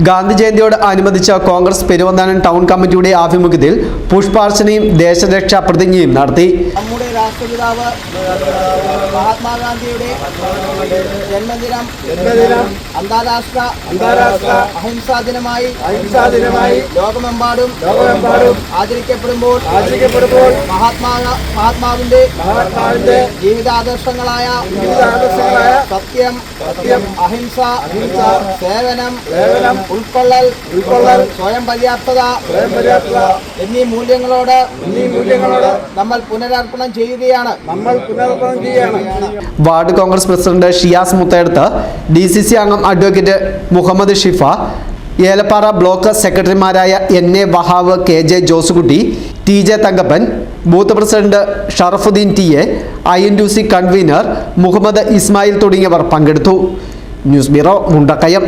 ഗാന്ധി ജയന്തിയോട് അനുബന്ധിച്ച കോൺഗ്രസ് പെരുവന്താനം ടൗൺ കമ്മിറ്റിയുടെ ആഭിമുഖ്യത്തിൽ പുഷ്പാർച്ചനയും ദേശരക്ഷാ പ്രതിജ്ഞയും നടത്തി. നമ്മുടെ രാഷ്ട്രപിതാവ് മഹാത്മാഗാന്ധിയുടെ ജന്മദിനം ജന്മദിനം അന്താരാഷ്ട്ര അന്താരാഷ്ട്ര അഹിംസാ ദിനമായി അഹിംസാ ദിനമായി ലോകമെമ്പാടും ലോകമെമ്പാടും ആചരിക്കപ്പെടുമ്പോൾ ആചരിക്കപ്പെടുമ്പോൾ മഹാത്മാ മഹാത്മാവിന്റെ മഹാത്മാവിന്റെ ജീവിതാദർശങ്ങളായ ജീവിതാദർശങ്ങളായ സത്യം സത്യം, അഹിംസ അഹിംസ, സേവനം സേവനം, ഉൾക്കൊള്ളൽ ഉൾക്കൊള്ളൽ, സ്വയം പര്യാപ്തത സ്വയം പര്യാപ്തത. എന്നീ മൂല്യങ്ങളോട് എന്നീ മൂല്യങ്ങളോട് നമ്മൾ പുനരർപ്പണം ചെയ്യുകയാണ്. നമ്മൾ പുനരർപ്പണം ചെയ്യുകയാണ്. വാർഡ് കോൺഗ്രസ് പ്രസിഡന്റ് ഷിയാസ് മുത്തയെടുത്ത് ഡി സി സി അംഗം അഡ്വക്കേറ്റ് മുഹമ്മദ് ഷിഫ ഏലപ്പാറ ബ്ലോക്ക് സെക്രട്ടറിമാരായ N A Wahab K J Josekutty T J Thankappan booth president Sharafuddin T A I N C convener Muhammad Ismail തുടങ്ങിയവർ പങ്കെടുത്തു. News bureau Mundakayam.